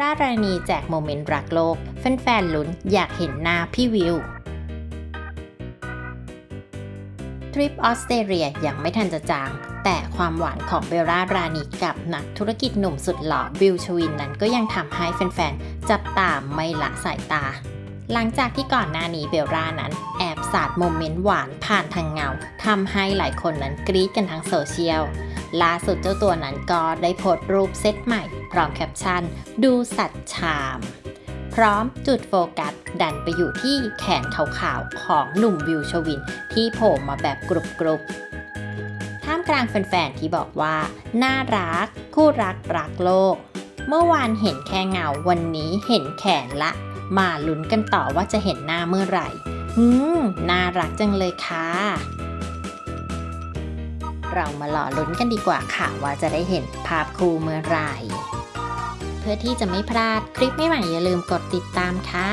รารานีแจกโมเมนต์รักโลก แฟนๆลุ้นอยากเห็นหน้าพี่วิวทริปออสเตรเลียยังไม่ทันจะจาง แต่ความหวานของเบลล่ารานีกับนักธุรกิจหนุ่มสุดหล่อบิลชวินนั้นก็ยังทำให้แฟนๆ จับตามไม่ละสายตา หลังจากที่ก่อนหน้านี้เบลล่านั้น แอบสาดโมเมนต์หวานผ่านทางเงาทำให้หลายคนนั้นกรี๊ดกันทั้งโซเชียล ล่าสุดเจ้าตัวนั้นก็ได้โพสต์รูปเซตใหม่ พร้อมแคปชั่น ดูสัตว์ชาม พร้อมจุดโฟกัส ดันไปอยู่ที่แขนขาวๆ ของหนุ่มวิวชวิน ที่โผล่มาแบบกรุบๆท่ามกลางแฟนๆที่บอกว่า น่ารัก คู่รักรักโลก เมื่อวานเห็นแค่เงาวันนี้เห็นแขนละ มาลุ้นกันต่อว่าจะเห็นหน้าเมื่อไหร่ อืม น่ารักจังเลยค่ะ เรามาหล่อลุ้นกันดีกว่าค่ะ ว่าจะได้เห็นภาพคู่เมื่อไหร่ เพื่อที่จะไม่พลาดคลิปใหม่ๆอย่าลืมกดติดตามค่ะ